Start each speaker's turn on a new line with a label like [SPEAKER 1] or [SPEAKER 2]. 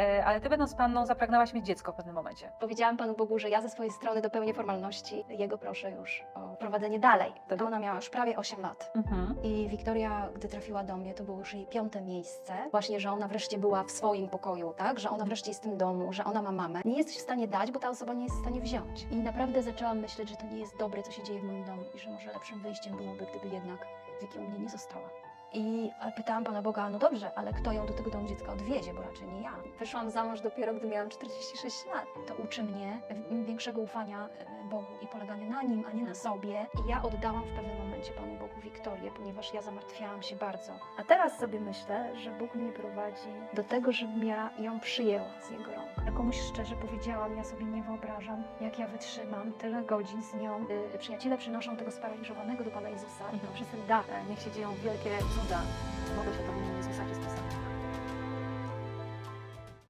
[SPEAKER 1] e, ale ty będąc panną zapragnałaś mieć dziecko w pewnym momencie.
[SPEAKER 2] Powiedziałam Panu Bogu, że ja ze swojej strony dopełnię formalności. Jego proszę już o prowadzenie dalej.
[SPEAKER 1] Wtedy-
[SPEAKER 2] Ona miała już prawie 8 lat.
[SPEAKER 1] Mhm.
[SPEAKER 2] I Wiktoria, gdy trafiła do mnie, to było już jej piąte miejsce. Właśnie, że ona wreszcie była w swoim pokoju, tak? Że ona wreszcie jest w tym domu, że ona ma mamę. Nie jest w stanie dać, bo ta osoba nie jest w stanie wziąć. I naprawdę zaczęłam myśleć, że to nie jest dobre, co się dzieje w moim domu i że może lepszym wyjściem byłoby, gdyby jednak Wiki u mnie nie została. I pytałam Pana Boga, no dobrze, ale kto ją do tego domu dziecka odwiezie, bo raczej nie ja. Wyszłam za mąż dopiero, gdy miałam 46 lat. To uczy mnie w- większego ufania e, Bogu i polegania na Nim, a nie na sobie. I ja oddałam w pewnym momencie Panu Bogu Wiktorię, ponieważ ja zamartwiałam się bardzo. A teraz sobie myślę, że Bóg mnie prowadzi do tego, żebym ja ją przyjęła z Jego rąk. Ja komuś szczerze powiedziałam, ja sobie nie wyobrażam, jak ja wytrzymam tyle godzin z nią. Y, Przyjaciele przynoszą tego sparaliżowanego do Pana Jezusa i poprzez ten e, niech się dzieją wielkie 감的.